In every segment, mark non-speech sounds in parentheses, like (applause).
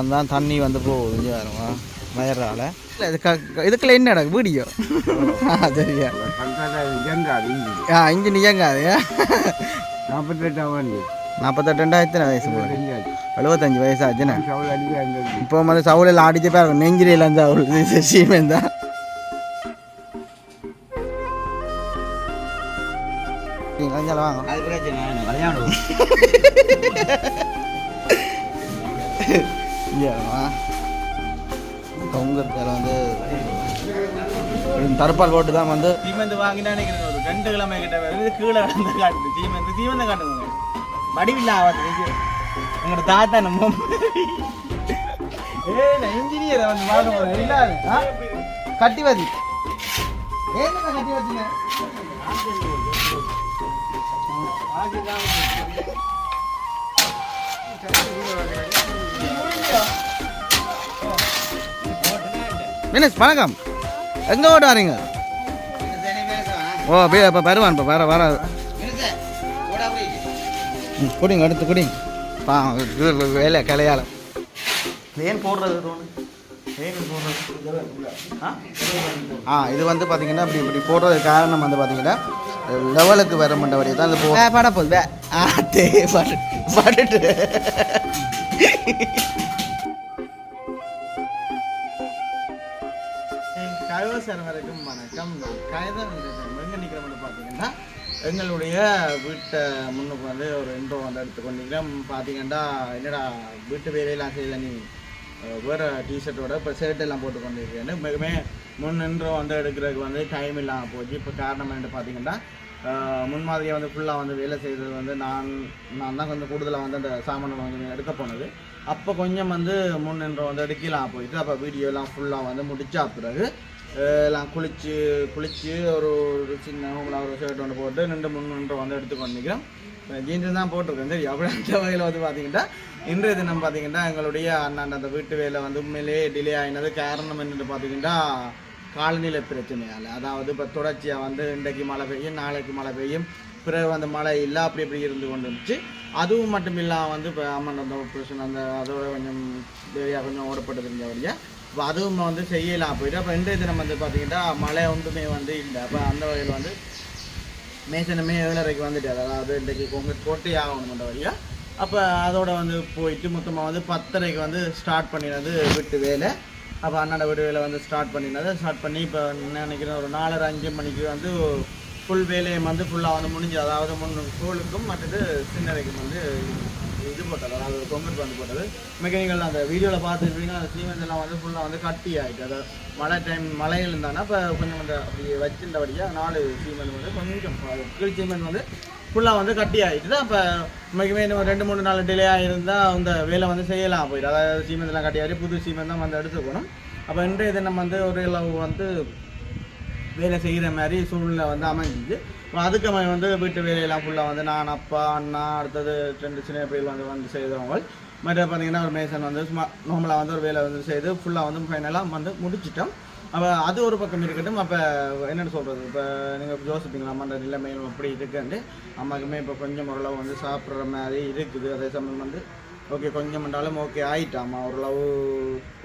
அதான் தண்ணி வந்து போகுது இங்கே வருமா வயறால. இதுக்குள்ள என்ன நடக்கு வீடியோ. சரியா. ஆ இங்கே நியங்காது நாற்பத்தெட்டாம் ஆண்டு. நாற்பத்தெட்டுண்டா எத்தனை வயசு எழுபத்தஞ்சு வயசு ஆச்சுண்ணே சவுள் அடிக்க இருந்தது இப்போ வந்து சவுளில் அடிச்சு பாருங்க நெஞ்சிரியில் அந்த அவளுக்கு சீமன் தான். வாங்க. (laughs) தொங்குறதுல வந்து தரப்பால் போட்டு தான் வந்து சீமெந்து வாங்கினா நினைக்கிறேன். ஒரு ரெண்டு கிழமை கிட்ட வருது கீழே வந்து காட்டுது சீமெந்து சீமெந்த காட்டுங்க வடிவில்ல ஆகாது எங்களோட தாத்தா நம்ம. ஏ நான் இன்ஜினியரை வந்து பார்க்க போறேன். இல்லாது ஆ? ஏன் கட்டி மினிஸ் வணக்கம். எங்கே ஓட்டு வரீங்க? ஓ அப்படியே இப்போ வருவான் இப்போ வர வர. குடிங்க எடுத்து குடிங்க. பா வேலை கலையாளம் ஏன் போடுறது ஆ? இது வந்து பார்த்தீங்கன்னா இப்படி இப்படி போடுறது காரணம் வந்து பார்த்தீங்கன்னா லெவலுக்கு வர மாட்டபடி தான் இது போ பட போகுது ஆ தே படு ஹலோ சார் வரைக்கும் வணக்கம். கயதம் எங்கே நிற்கிறோம்னு பார்த்தீங்கன்னா எங்களுடைய வீட்டை முன்னுக்கு வந்து ஒரு இன்ட்ரோ வந்து எடுத்துக்கொண்டிருக்கிறோம். பார்த்தீங்கன்னா என்னடா வீட்டு வேலையெல்லாம் செய்த நீ? வேறு டிஷர்ட்டோட இப்போ ஷர்ட் எல்லாம் போட்டு கொண்டிருக்கேன்னு மிகமே முன் இன்ட்ரோ வந்து எடுக்கிறதுக்கு வந்து டைம் இல்லாமல் போச்சு. இப்போ காரணம் என்னன்னு பார்த்தீங்கன்னா முன்மாதிரியாக வந்து ஃபுல்லாக வந்து வேலை செய்கிறது வந்து நான் நான் தான் கொஞ்சம் கூடுதலாக வந்து அந்த சாமானை வந்து எடுக்க போனது. அப்போ கொஞ்சம் வந்து முன் நின்றோம் வந்து எடுக்கலாம் போயிட்டு அப்போ வீடியோலாம் ஃபுல்லாக வந்து முடிச்சா பிறகு எல்லாம் குளிச்சு குளிச்சு ஒரு ஒரு சின்ன ஹோமில் ஒரு ஷர்ட் ஒன்று போட்டு ரெண்டு மூணு நின்று வந்து எடுத்துக்கொண்டிருக்கிறோம் ஜீன்ஸ் தான் போட்டிருக்கேன். சரி அப்படி அந்த வகையில் வந்து பார்த்தீங்கன்னா இன்றைய தினம் பார்த்தீங்கன்னா எங்களுடைய அண்ணன் அந்த வீட்டு வேலை வந்து உண்மையிலேயே டிலே ஆகினது காரணம் என்னென்னு பார்த்தீங்கன்னா காலநிலை பிரச்சனையால். அதாவது இப்போ தொடர்ச்சியாக வந்து இன்றைக்கு மழை பெய்யும் நாளைக்கு மழை பெய்யும். பிறகு வந்து மழை இல்லை அப்படி இப்படி இருந்து கொண்டு இருந்துச்சு அதுவும் மட்டும் இல்லாமல் வந்து இப்போ அம்மன் அந்த பிரச்சனை அந்த அதோட கொஞ்சம் வேலையாக கொஞ்சம் ஓடப்பட்டு இருந்த வழியாக அப்போ அதுவும் வந்து செய்யலாம். போயிட்டு அப்போ இன்றைய தினம் வந்து பார்த்தீங்கன்னா மழை ஒன்றுமே வந்து இல்லை. அப்போ அந்த வகையில் வந்து மேசனமே ஏழரைக்கு வந்துட்டு அதாவது இன்றைக்கு கொங்கு கோட்டை ஆகணும் வழியாக அப்போ அதோட வந்து போயிட்டு மொத்தமாக வந்து பத்தரைக்கு வந்து ஸ்டார்ட் பண்ணினது வீட்டு வேலை. அப்போ அண்ணாட வீட்டு வேலை வந்து ஸ்டார்ட் பண்ணினது. ஸ்டார்ட் பண்ணி இப்போ நினைக்கிறேன் ஒரு நாலரை அஞ்சு மணிக்கு வந்து ஃபுல் வேலையும் வந்து ஃபுல்லாக வந்து முடிஞ்சு அதாவது முன் ஸ்கூலுக்கும் மற்றது சின்னரைக்கும் வந்து இது போட்டது அதாவது கொங்கல் வந்து போட்டது மெக்கானிக்கல் அந்த வீடியோவில் பார்த்துருப்பீங்கன்னா அந்த சீமெண்ட் எல்லாம் வந்து ஃபுல்லாக வந்து கட்டி ஆகிட்டு அதாவது மழை டைம் மழையில் இருந்தாங்கன்னா இப்போ கொஞ்சம் அந்த அப்படி வச்சிருந்தபடியாக நாலு சீமெண்ட் வந்து கொஞ்சம் கீழ் சீமெண்ட் வந்து ஃபுல்லாக வந்து கட்டி ஆகிட்டு அப்போ உண்மைக்குமே இன்னும் ரெண்டு மூணு நாள் டிலே ஆகிருந்தால் அந்த வேலை வந்து செய்யலாம் போயிட்டு அதாவது சீமெண்ட்லாம் கட்டி ஆகி புது சீமெண்ட் தான் வந்து எடுத்துக்கணும். அப்போ இன்றைய தினம் வந்து ஒரு அளவு வந்து வேலை செய்கிற மாதிரி சூழ்நிலை வந்து அமைஞ்சிது. அதுக்கு அவன் வந்து வீட்டு வேலையெல்லாம் ஃபுல்லாக வந்து நான் அப்பா அண்ணா அடுத்தது ரெண்டு சின்ன பிள்ளைகள் வந்து வந்து செய்தவங்க. மற்ற பார்த்தீங்கன்னா ஒரு மேசன் வந்து சும்மா நார்மலாக வந்து ஒரு வேலை வந்து செய்து ஃபுல்லாக வந்து ஃபைனலாக வந்து முடிச்சிட்டோம். அப்போ அது ஒரு பக்கம் இருக்கட்டும். அப்போ என்னென்னு சொல்கிறது இப்போ நீங்கள் யோசிப்பீங்களா? அம்மாண்ட நிலைமை அப்படி இருக்குன்ட்டு. அம்மாக்குமே இப்போ கொஞ்சம் ஓரளவு வந்து சாப்பிட்ற மாதிரி இருக்குது. அதே சமயம் வந்து ஓகே கொஞ்சம் பண்ணாலும் ஓகே ஆகிட்டாம்மா ஓரளவு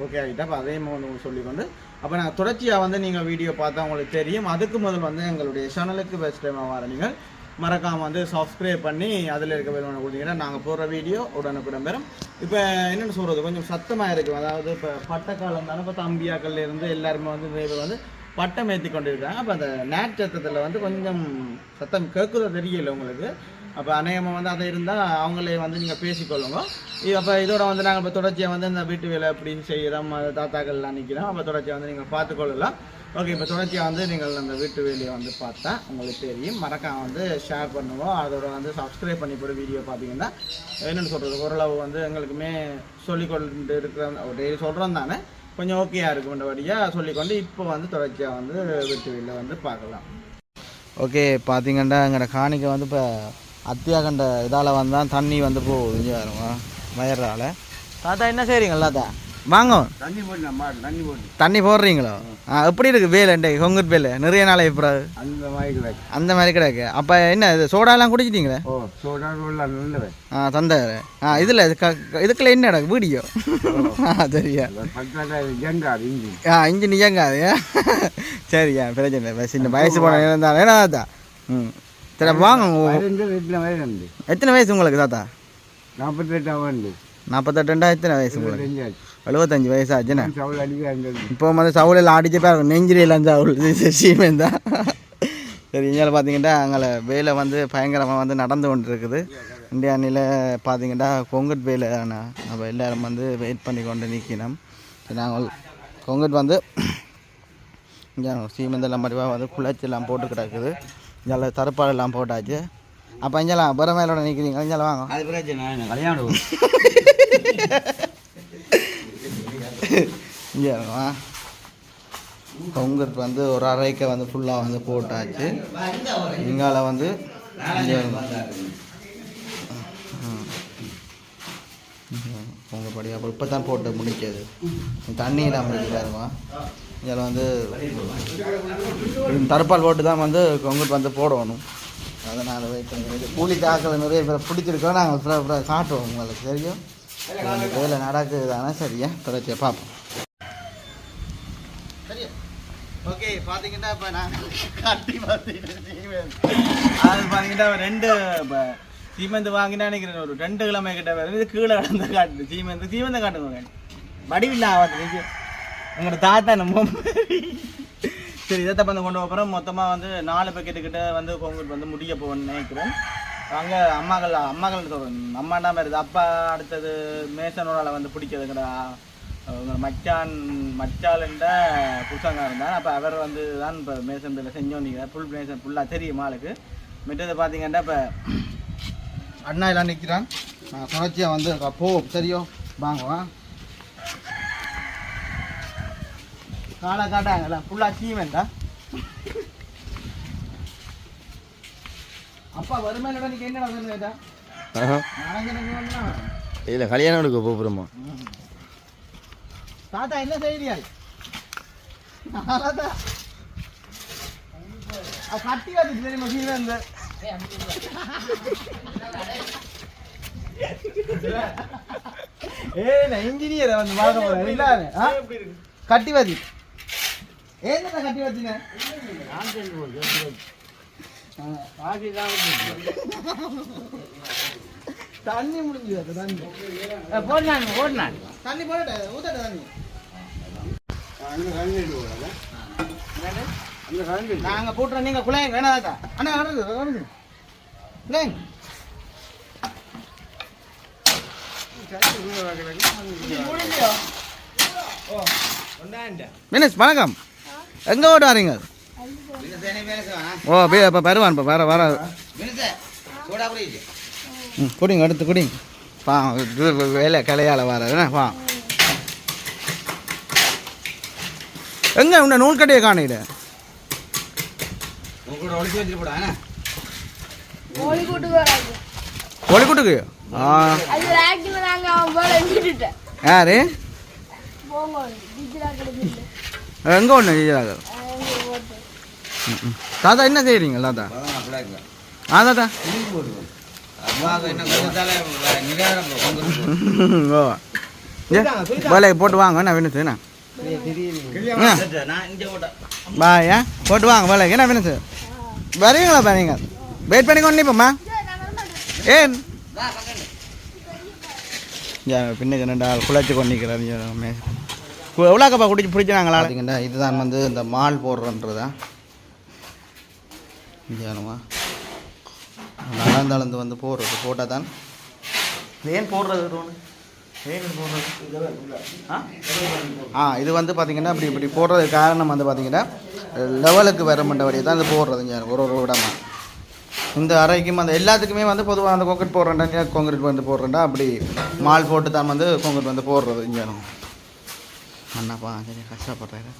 ஓகே ஆகிட்டா அப்போ அதையும் வந்து சொல்லிக்கொண்டு. அப்போ நான் தொடர்ச்சியாக வந்து நீங்கள் வீடியோ பார்த்தா உங்களுக்கு தெரியும். அதுக்கு முதல் வந்து எங்களுடைய சேனலுக்கு பெஸ்ட் டைமாக வர நீங்கள் மறக்காமல் வந்து சப்ஸ்கிரைப் பண்ணி அதில் இருக்க வேணும் கொடுத்தீங்கன்னா நாங்கள் போடுற வீடியோ உடனுக்குடன் பெறும். இப்போ என்னென்னு சொல்கிறது கொஞ்சம் சத்தமாக இருக்கும் அதாவது இப்போ பட்டக்காலம் தானே இப்போ தம்பியாக்கள்ல இருந்து எல்லாருமே வந்து வந்து பட்டம் ஏற்றி கொண்டு இருக்காங்க அப்போ அந்த நேட் சத்தத்தில் வந்து கொஞ்சம் சத்தம் கேட்குதோ தெரியல உங்களுக்கு. அப்போ அநேகமாக வந்து அதை இருந்தால் அவங்களே வந்து நீங்கள் பேசிக்கொள்ளுங்க. அப்போ இதோட வந்து நாங்கள் இப்போ தொடர்ச்சியாக வந்து இந்த வீட்டு வேலை அப்படின்னு செய்கிறோம் தாத்தாக்கள்லாம் நிற்கிறோம் அப்போ தொடர்ச்சியாக வந்து நீங்கள் பார்த்துக்கொள்ளலாம். ஓகே இப்போ தொடர்ச்சியாக வந்து நீங்கள் அந்த வீட்டு வேலையை வந்து பார்த்தா உங்களுக்கு தெரியும். மறக்காம வந்து ஷேர் பண்ணுவோம். அதோட வந்து சப்ஸ்கிரைப் பண்ணி போகிற வீடியோ பார்த்தீங்கன்னா என்னென்னு சொல்கிறது ஓரளவு வந்து எங்களுக்குமே சொல்லிக்கொண்டு இருக்கிற டெய்லி சொல்கிறோம் தானே? கொஞ்சம் ஓகேயா இருக்குன்றபடியாக சொல்லிக்கொண்டு இப்போ வந்து தொடர்ச்சியாக வந்து வீட்டு வேலையை வந்து பார்க்கலாம். ஓகே பார்த்தீங்கன்னா எங்களோட காணிக்கை வந்து இப்போ அத்தியா கண்ட இதால் வந்தால் தண்ணி வந்து போகுது இங்கே வயறால் தாத்தா என்ன செய்கிறீங்க தாத்தா? வாங்க. தண்ணி தண்ணி தண்ணி போடுறீங்களோ? ஆ எப்படி இருக்கு வேலை இன்றைக்கு? கொங்குட் வேலை. நிறைய நாள் இப்போ அந்த மாதிரி கிடக்கு. அந்த மாதிரி கிடக்கு. அப்போ என்ன இது சோடாலாம் குடிச்சிட்டீங்களே? ஓ சோடா உள்ள நல்லவன் ஆ தந்தாரு ஆ இதில் இதுக்குள்ள என்ன நடக்கு? வீடியோ. ஆ சரியா. ஆ இஞ்சி நிஜங்காது சரியா பிரச்சனை சின்ன வயசு போன இருந்தாலும் ஏன்னா ம். சரி வாங்க எத்தனை வயசு உங்களுக்கு தாத்தா? நாற்பத்தெட்டாம் வந்து நாற்பத்தெட்டுண்டா எத்தனை வயசு உங்களுக்கு? எழுபத்தஞ்சு வயசு ஆச்சுண்ணே இப்போ வந்து சவுளில் அடிச்சு பேர் நெஞ்சிரியெல்லாம் சவுள் சீமேன் தான். சரி இங்கே பார்த்தீங்கன்னா அங்கே வேலை வந்து பயங்கரமாக வந்து நடந்து கொண்டு இருக்குது இந்தியா அணியில் பார்த்தீங்கன்னா கொங்கட் வேலை அப்போ எல்லாரும் வந்து வெயிட் பண்ணி கொண்டு நிற்கணும் சரி நாங்கள் கொங்கட் வந்து இங்கே சீமெந்தெல்லாம் மடிவாக வந்து குளச்செல்லாம் போட்டு கிடக்குது. இங்கே தரப்பாடெல்லாம் போட்டாச்சு. அப்போ இங்கெல்லாம் பர மேலோட நிற்கிறீங்க இங்கெல்லாம் வாங்க. அது பிரச்சனை கல்யாணம் (laughs) இங்கே வா. வந்து ஒரு அரைக்க வந்து ஃபுல்லாக வந்து போட்டாச்சு. இங்கால வந்து இங்கே உங்கள் படி இப்போ தான் போட்டு முடிச்சது தண்ணியெல்லாம் முடிக்கிறாருமா இதில் வந்து தரப்பால் போட்டு தான் வந்து உங்களுக்கு வந்து போடணும். அதனால் வெயிட் பண்ணி கூலி தாக்கல் நிறைய பேர் பிடிச்சிருக்கோம். நாங்கள் அப்புறம் அப்புறம் காட்டுவோம் உங்களுக்கு தெரியும். இந்த வேலை நடக்குது தானே சரியா தொடர்ச்சியை பார்ப்போம். ஓகே பார்த்தீங்கன்னா இப்போ நான் காட்டி பார்த்தீங்கன்னா அது பார்த்தீங்கன்னா ரெண்டு இப்போ சீமெந்து வாங்கினா நினைக்கிறேன் ஒரு ரெண்டு கிழமை கிட்ட இது கீழே கிடந்த காட்டு சீமெந்து சீமெந்த காட்டுங்க. வடிவில்ல ஆகாது எங்களோட தாத்தா நம்ம சரி இதை வந்து கொண்டு போகிறோம் மொத்தமாக வந்து நாலு பக்கெட்டு கிட்ட வந்து கொங்குட்டு வந்து முடிய போகணும்னு நினைக்கிறோம். அங்கே அம்மாக்கள் அம்மாக்கள் சொல்கிறேன் அம்மாண்டா மாதிரி அப்பா அடுத்தது மேசனோட வந்து பிடிக்கிறதுங்கடா. மச்சான் மச்சாலுண்ட புருஷங்க இருந்தார் அப்போ அவர் வந்து தான் இப்போ மேசன் பிள்ளை செஞ்சோன்னீங்க ஃபுல் மேசன் ஃபுல்லாக தெரியும் ஆளுக்கு மற்றது பார்த்தீங்கன்னா இப்போ அண்ணா எல்லாம் நிற்கிறான் நான் தொடர்ச்சியாக வந்து போ தெரியும். வாங்குவேன் காலை காட்டாங்கல்ல ஃபுல்லாக சீமெண்டா அப்பா வறுமையில நீங்க என்ன வந்து வேணும்னா இல்லை கல்யாணம் எடுக்க போகிறோமா தாத்தா என்ன செய்யறியா? கட்டி வச்சு தெரியுமா சீமெண்ட் ஏ நான் இன்ஜினியரை வந்து பார்க்க போறேன். இல்ல ஆ? கட்டி வதி ஏன் கட்டி வச்சிங்க தண்ணி. முடிஞ்சது தண்ணி போடலாம் போடலாம் தண்ணி போடட்ட? ஊத்தட்ட தண்ணி? நாங்க போட்டுறோம் நீங்க குழைங்க வேணாதா அண்ணா அடுது அடுது குழைங்க மினிஸ் வணக்கம். எங்க ஓட்டு வரீங்க ஓ இப்போ வருவான் இப்போ வர வர. ம் குடிங்க அடுத்து குடிங்க. பா வேலை கலையால் வர பா. எங்க உன்னை நூல் கட்டையை காணையில ஒளிக்குட்டுக்கு யாரு? எங்கே ஒன்று செய்யறாங்க தாத்தா என்ன செய்கிறீங்க தாத்தா? ஆ தாத்தா ஓ போட்டு வாங்க என்ன வேணும் என்ன? பாயா போட்டு வாங்க வேலைக்கு. என்ன வேணும் சார் வரீங்களா பாருங்க வெயிட் பண்ணி கொண்டு ஏன்? பின்னுக்கு ரெண்டு ஆள் குழைச்சி கொண்டு நிற்கிறாரு எவ்வளோக்கப்பா குடிச்சு பிடிச்சாங்களா பார்த்தீங்கன்னா இதுதான் வந்து இந்த மால் போடுறன்றதா. இந்தியானுமா நலந்தளந்து வந்து போடுறது போட்டால் தான் ஏன் போடுறது ரோனு? ஆ? ஆ இது வந்து பார்த்தீங்கன்னா இப்படி இப்படி போடுறதுக்கு காரணம் வந்து பார்த்தீங்கன்னா லெவலுக்கு வர மண்டபடி தான் இது போடுறது இங்க ஒரு ஒரு இடமா இந்த அறைக்கும் அந்த எல்லாத்துக்குமே வந்து பொதுவாக அந்த கொங்கிரீட் போடுறேன்டா கொங்கிரீட் வந்து போடுறேன்டா அப்படி மால் போட்டு தான் வந்து கொங்கிரீட் வந்து போடுறது இங்கே அண்ணாப்பா சரி கஷ்டப்படுறாரு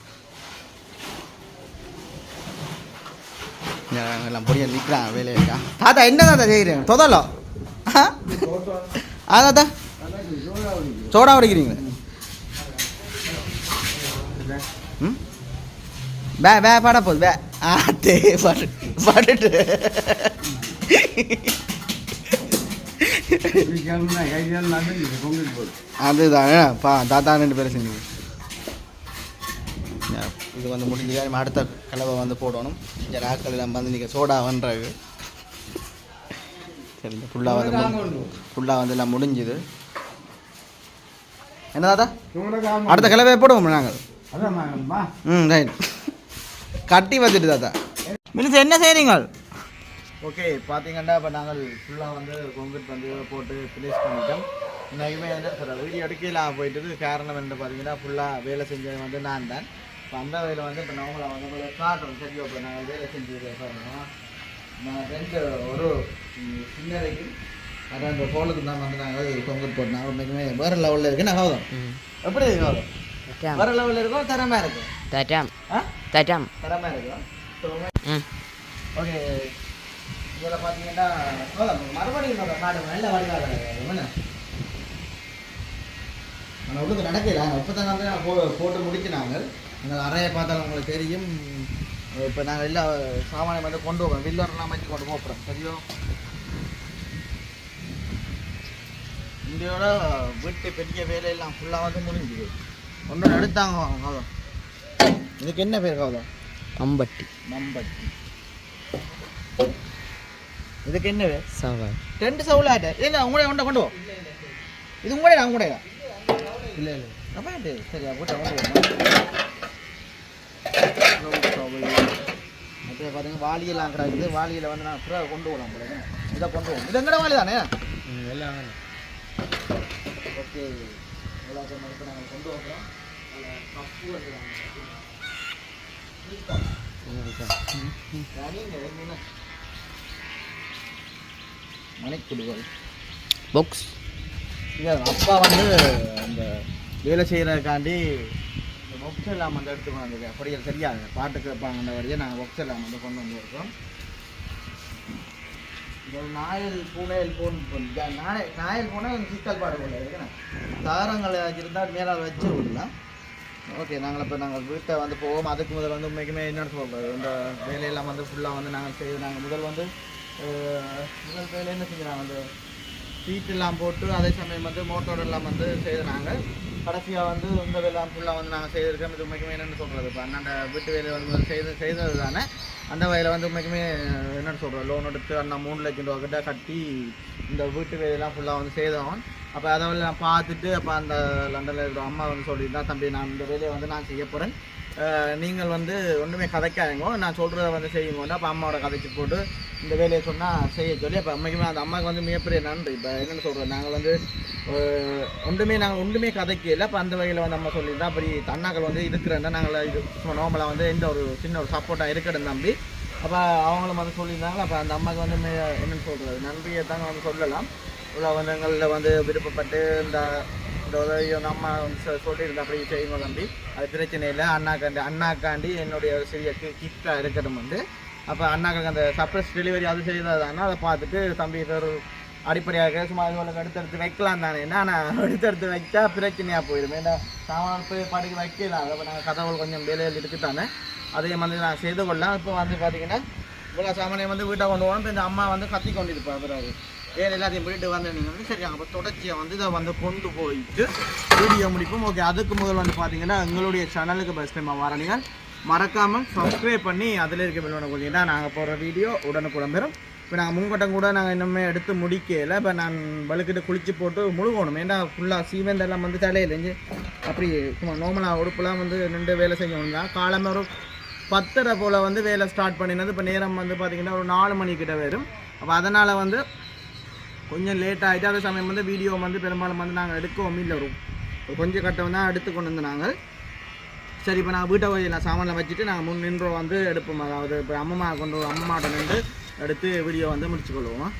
இங்க எல்லாம் பொடிய நிற்கிறான் வேலையா தாத்தா என்ன தாத்தா செய்கிறீங்க தொதலோ ஆ தாத்தா சோடா உடைக்கிறீங்களே ம் வே வே பாட போகுது வே ஆ தே பாடு பாடுட்டு அதுதான் பா தாத்தா ரெண்டு பேரும் செஞ்சு இது வந்து முடிஞ்சு நம்ம அடுத்த கலவை வந்து போடணும். இந்த ஆக்கள் எல்லாம் வந்து நீங்கள் சோடா பண்ணுறாங்க சரி ஃபுல்லாக வந்து ஃபுல்லாக வந்து எல்லாம் முடிஞ்சுது. என்ன தாத்தா? அடுத்த கலவையை போடுவோம் நாங்கள். ம் ரைட். கட்டி வச்சுட்டு தாத்தா. மினிஸ் என்ன செய்கிறீங்க ஓகே பார்த்தீங்கன்னா இப்போ நாங்கள் ஃபுல்லாக வந்து கொங்கிட் வந்து போட்டு ஃபினிஷ் பண்ணிட்டோம். இன்னைக்குமே சொல்ற வீடியோ எடுக்கலாம் போயிட்டு காரணம் என்ன பார்த்தீங்கன்னா ஃபுல்லாக வேலை செஞ்சது வந்து நான் தான். இப்போ அந்த வேலை வந்து இப்போ நார்மலாக வந்து உங்களுக்கு காட்டுறோம் சரி இப்போ நாங்கள் வேலை செஞ்சது பாருங்க நான் ரெண்டு ஒரு சின்னதைக்கு அதான் அந்த ஃபோனுக்கு தான் வந்து நாங்கள் கொங்கிட் போட்டோம் உண்மைக்குமே வேறு லெவலில் இருக்கு நான் கௌதம். எப்படி இருக்கு வேறு லெவலில் இருக்கும் தரமாக இருக்கும் ஆ? தட்டாம். தரமாக இருக்கும் ஓகே. இதில் பார்த்தீங்கன்னா மறுபடியும் மாடு நல்ல வடிவாக என்ன? ஆனால் உள்ளுக்கு நடக்கல. இப்போ தான் வந்து நான் போ போட்டு அந்த அறையை பார்த்தாலும் உங்களுக்கு தெரியும். இப்போ நாங்கள் எல்லா சாமானியம் வந்து கொண்டு போவோம் வில்லரெல்லாம் வச்சு கொண்டு போகிறோம். சரியோ? இந்தியோட வீட்டு பெரிய வேலையெல்லாம் ஃபுல்லாக வந்து முடிஞ்சுது. ஒன்று எடுத்தாங்க கௌதம். இதுக்கு என்ன பேர் கௌதம்? அம்பட்டி மம்பட்டி. இதுக்கு என்ன பேர்? சவாய் ரெண்டு சவுலாட்ட இல்லை உங்களே கொண்ட கொண்டு போ. இது உங்களே நான் உங்களே இல்லை இல்லை. அப்பா சரியா போட்டு கொண்டு அப்படியே பார்த்தீங்க வாளியெல்லாம் கிடக்குது வாளியில் வந்து நான் புறா கொண்டு போகலாம் போல இதை கொண்டு போவோம் இது எங்கட வாளி தானே? ஓகே. எல்லாத்தையும் எடுத்து நாங்கள் கொண்டு போகிறோம் கப்பு வந்து மணிக்குடுவல் பாக்ஸ் இல்லை அப்பா வந்து அந்த வேலை செய்கிறதுக்காண்டி இந்த பொக்ஸ் எல்லாம் வந்து கொண்டு அந்த பொடியல் தெரியாது. பாட்டு கேட்பாங்க அந்த வழியை நாங்கள் பொக்ஸ் எல்லாம் வந்து கொண்டு வந்துருக்கோம். நாயல் பூனையல் போன் நாய நாயல் பூனை சிக்கல் பாடு போல இருக்குண்ணே. தாரங்களை இருந்தால் மேலால் வச்சு விடலாம். ஓகே நாங்கள் இப்போ நாங்கள் வீட்டை வந்து போவோம். அதுக்கு முதல் வந்து உண்மைக்குமே என்னென்னு சொல்கிறது இந்த வேலையெல்லாம் வந்து ஃபுல்லாக வந்து நாங்கள் செய்து நாங்கள் முதல் வந்து முதல் வேலை என்ன செஞ்சோம் வந்து சீட்டெல்லாம் போட்டு அதே சமயம் வந்து மோட்டோர் வந்து வந்து நாங்கள் கடைசியாக வந்து இந்த வேலைலாம் ஃபுல்லாக வந்து நாங்கள் செய்திருக்கோம் இது உண்மைக்குமே என்னென்னு சொல்கிறது இப்போ அண்ணாண்ட வீட்டு வேலை வந்து செய்து செய்தது தானே அந்த வகையில் வந்து உண்மைக்குமே என்னென்னு சொல்கிறோம் லோன் எடுத்து அண்ணா மூணு லட்சம் ரூபா கிட்ட கட்டி இந்த வீட்டு வேலையெல்லாம் ஃபுல்லாக வந்து செய்தோம் அப்போ அதை நான் பார்த்துட்டு அப்போ அந்த லண்டனில் இருக்கிற அம்மா வந்து சொல்லியிருந்தா தம்பி நான் இந்த வேலையை வந்து நான் செய்ய போகிறேன் நீங்கள் வந்து ஒன்றுமே கதைக்காதீங்க. நான் சொல்கிறத வந்து செய்யுங்க அப்போ அம்மாவோட கதைச்சு போட்டு இந்த வேலையை சொன்னால் செய்ய சொல்லி அப்போ அம்மைக்குமே அந்த அம்மாவுக்கு வந்து மிகப்பெரிய நன்றி. இப்போ என்னென்னு சொல்கிறோம் நாங்கள் வந்து ஒன்றுமே நாங்கள் ஒன்றுமே கதைக்கல. அப்போ அந்த வகையில் வந்து அம்மா சொல்லியிருந்தா அப்படி தன்னாக்கள் வந்து இருக்கிறேன்னா நாங்கள் இது சும்மா நார்மலாக வந்து எந்த ஒரு சின்ன ஒரு சப்போர்ட்டாக இருக்கட்டும் தம்பி. அப்போ அவங்களும் வந்து சொல்லியிருந்தாங்க. அப்போ அந்த அம்மாவுக்கு வந்து மே- சொல்கிறது நன்றியை தாங்க வந்து சொல்லலாம். உலகங்களில் வந்து விருப்பப்பட்டு இந்த இந்த உதவியை வந்து அம்மா வந்து சொல்லியிருந்தா அப்படி செய்யுங்க தம்பி. அது பிரச்சனை இல்லை. அண்ணாக்காண்டி அண்ணாக்காண்டி என்னுடைய சிறிய கிஃப்டாக இருக்கட்டும் வந்து. அப்போ அண்ணாக்கு அந்த சர்ப்ரைஸ் டெலிவரி அது செய்ததானா? அதை பார்த்துட்டு தம்பி இது ஒரு அடிப்படையாக சும்மா அது உனக்கு எடுத்து வைக்கலாம் தானே. என்ன ஆனால் எடுத்தெடுத்து வைச்சா பிரச்சனையாக போயிடும். ஏன்னா சாமான போய் படிக்க வைக்கலாம் அப்போ நாங்கள் கதவுகள் கொஞ்சம் வேலையில் இருக்குதானே அதையும் வந்து நான் செய்து கொள்ளலாம். இப்போ வந்து பார்த்தீங்கன்னா இவ்வளோ சாமானியம் வந்து வீட்டை கொண்டு போகணும். இப்போ இந்த அம்மா வந்து கத்தி கொண்டு இருப்பார் பிறகு ஏன் எல்லாத்தையும் போயிட்டு வந்து நீங்கள் வந்து? சரி அப்போ தொடர்ச்சியை வந்து இதை வந்து கொண்டு போயிட்டு வீடியோ முடிப்போம். ஓகே அதுக்கு முதல் வந்து பார்த்தீங்கன்னா எங்களுடைய சேனலுக்கு ஃபஸ்ட் டைம் வரணிங்க மறக்காமல் சப்ஸ்கிரைப் பண்ணி அதில் இருக்க பில் கொடுத்தீங்கன்னா நாங்கள் போடுற வீடியோ உடனுக்குடன் பெறும் இப்போ நாங்கள் முன்கட்டம் கூட நாங்கள் இன்னுமே எடுத்து முடிக்கல. இப்போ நான் வலுக்கிட்டு குளிச்சு போட்டு முழுகணும். ஏன்னா ஃபுல்லாக சீமெண்ட் எல்லாம் வந்து தலையிலேஞ்சு அப்படி சும்மா நோமலாக உடுப்புலாம் வந்து நின்று வேலை செய்யணும் தான். காலமே ஒரு பத்தரை போல் வந்து வேலை ஸ்டார்ட் பண்ணினது. இப்போ நேரம் வந்து பார்த்திங்கன்னா ஒரு நாலு மணிக்கிட்ட வரும். அப்போ அதனால் வந்து கொஞ்சம் லேட் ஆகிட்டு அதே சமயம் வந்து வீடியோ வந்து பெரும்பாலும் வந்து நாங்கள் எடுக்கவும் இல்லை. வரும் ஒரு கொஞ்சம் கட்டம் தான் எடுத்து கொண்டு வந்து நாங்கள் சரி இப்போ நான் வீட்டை போய் நான் சாமானில் வச்சுட்டு நாங்கள் முன் நின்று வந்து எடுப்போம். அதாவது இப்போ அம்மா கொண்டு அம்மாட்ட நின்று எடுத்து வீடியோ வந்து முடிச்சுக்கொள்வோம்.